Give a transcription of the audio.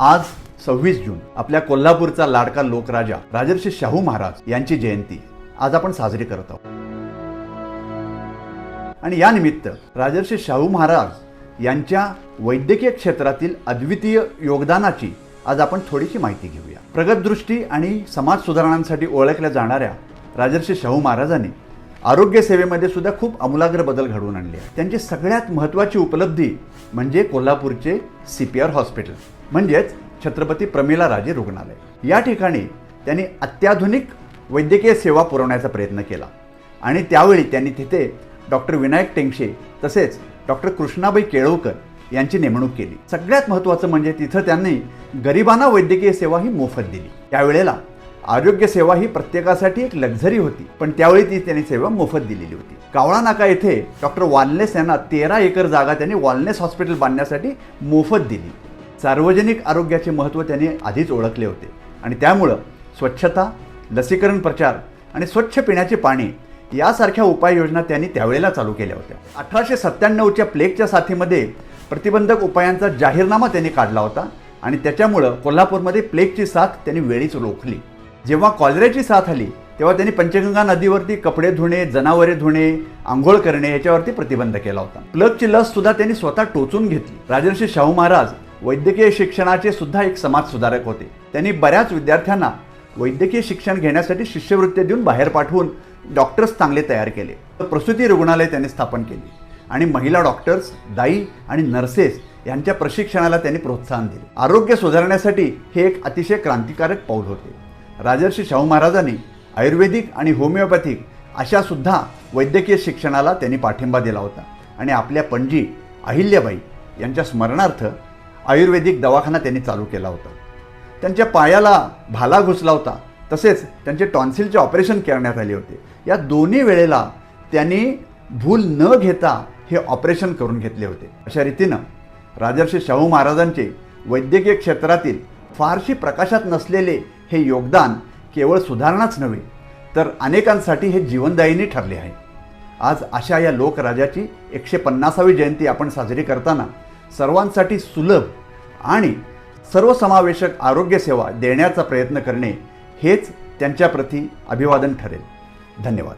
आज सव्वीस जून आपल्या कोल्हापूरचा लाडका लोकराजा राजर्षी शाहू महाराज यांची जयंती आज आपण साजरी करत आहोत. आणि या निमित्त राजर्षी शाहू महाराज यांच्या वैद्यकीय क्षेत्रातील अद्वितीय योगदानाची आज आपण थोडीशी माहिती घेऊया. प्रगत दृष्टी आणि समाज सुधारणांसाठी ओळखल्या जाणाऱ्या राजर्षी शाहू महाराजांनी आरोग्य सेवेमध्ये सुद्धा खूप आमूलाग्र बदल घडवून आणले आहेत. त्यांची सगळ्यात महत्त्वाची उपलब्धी म्हणजे कोल्हापूरचे सी पी आर हॉस्पिटल. म्हणजेच छत्रपती प्रमिला राजे रुग्णालय. या ठिकाणी त्यांनी अत्याधुनिक वैद्यकीय सेवा पुरवण्याचा प्रयत्न केला. आणि त्यावेळी त्यांनी तिथे डॉक्टर विनायक टेंगशे तसेच डॉक्टर कृष्णाबाई केळवकर यांची नेमणूक केली. सगळ्यात महत्त्वाचं म्हणजे तिथं त्यांनी गरिबांना वैद्यकीय सेवा ही मोफत दिली. त्यावेळेला आरोग्य सेवा ही प्रत्येकासाठी एक लक्झरी होती पण त्यावेळी ती त्यांनी सेवा मोफत दिलेली होती. कावळा नाका येथे डॉक्टर वालनेस यांना तेरा एकर जागा त्यांनी वालनेस हॉस्पिटल बांधण्यासाठी मोफत दिली. सार्वजनिक आरोग्याचे महत्त्व त्यांनी आधीच ओळखले होते. आणि त्यामुळं स्वच्छता लसीकरण प्रचार आणि स्वच्छ पिण्याचे पाणी यासारख्या उपाययोजना त्यांनी त्यावेळेला चालू केल्या होत्या. अठराशे सत्त्याण्णवच्या प्लेगच्या साथीमध्ये प्रतिबंधक उपायांचा जाहीरनामा त्यांनी काढला होता आणि त्याच्यामुळं कोल्हापूरमध्ये प्लेगची साथ त्यांनी वेळीच रोखली. जेव्हा कॉलरेची साथ आली तेव्हा त्यांनी पंचगंगा नदीवरती कपडे धुणे जनावरे धुणे आंघोळ करणे याच्यावरती प्रतिबंध केला होता. प्लगची लस सुद्धा त्यांनी स्वतः टोचून घेतली. राजर्षी शाहू महाराज वैद्यकीय शिक्षणाचे सुद्धा एक समाज सुधारक होते. त्यांनी बऱ्याच विद्यार्थ्यांना वैद्यकीय शिक्षण घेण्यासाठी शिष्यवृत्ती देऊन बाहेर पाठवून डॉक्टर्स चांगले तयार केले. प्रसूती रुग्णालय त्यांनी स्थापन केली आणि महिला डॉक्टर्स दाई आणि नर्सेस यांच्या प्रशिक्षणाला त्यांनी प्रोत्साहन दिले. आरोग्य सुधारण्यासाठी हे एक अतिशय क्रांतिकारक पाऊल होते. राजर्षी शाहू महाराजांनी आयुर्वेदिक आणि होमिओपॅथिक अशा सुद्धा वैद्यकीय शिक्षणाला त्यांनी पाठिंबा दिला होता. आणि आपल्या पणजी अहिल्याबाई यांच्या स्मरणार्थ आयुर्वेदिक दवाखाना त्यांनी चालू केला होता. त्यांच्या पायाला भाला घुसला होता. तसेच त्यांचे टॉन्सिलचे ऑपरेशन करण्यात आले होते. या दोन्ही वेळेला त्यांनी भूल न घेता हे ऑपरेशन करून घेतले होते. अशा रीतीनं राजर्षी शाहू महाराजांचे वैद्यकीय क्षेत्रातील फारशी प्रकाशात नसलेले हे योगदान केवळ सुधारणाच नव्हे तर अनेकांसाठी हे जीवनदायिनी ठरले आहे. आज अशा या लोकराजाची एकशे पन्नासावी जयंती आपण साजरी करताना सर्वांसाठी सुलभ आणि सर्वसमावेशक आरोग्यसेवा देण्याचा प्रयत्न करणे हेच त्यांच्याप्रती अभिवादन ठरेल. धन्यवाद.